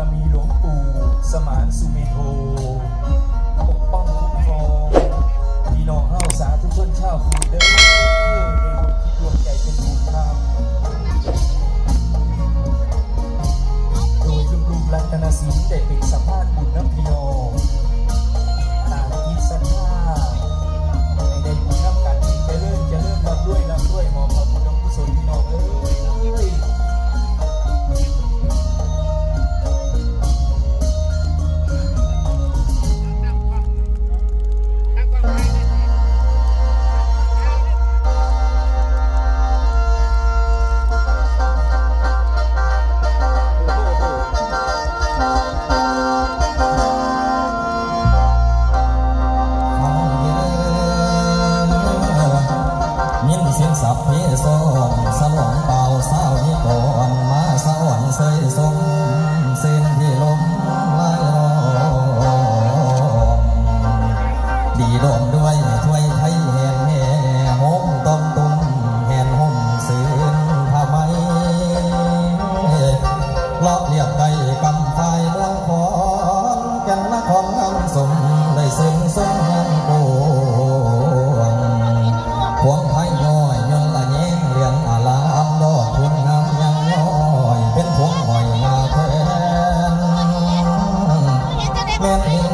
Maramilong po, oh, samahan sumidho. สองสวรรค์เบาเศร้านิพนมาสวรรค์เสยทรง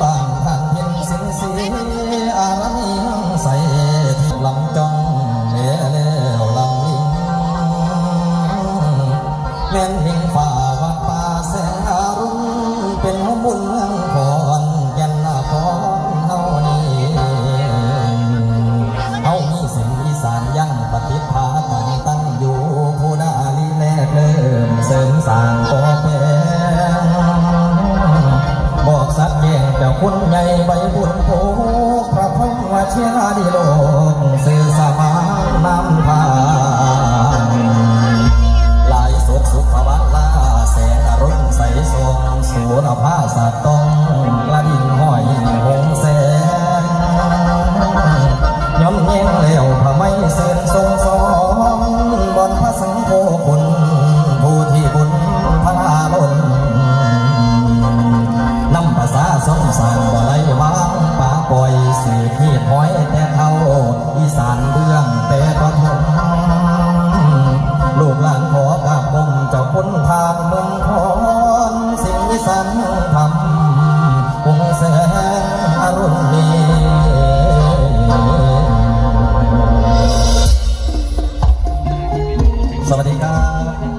บางทางเพียงสินสีอารมีมังใสลำจองเนียวลำยิงเม่นหิงฟ้า ในใบบุญโพพระพรมเชิราดิโลกสื่อสมานนำพา สันธรรมวงแสงอรุณีสวัสดีครับ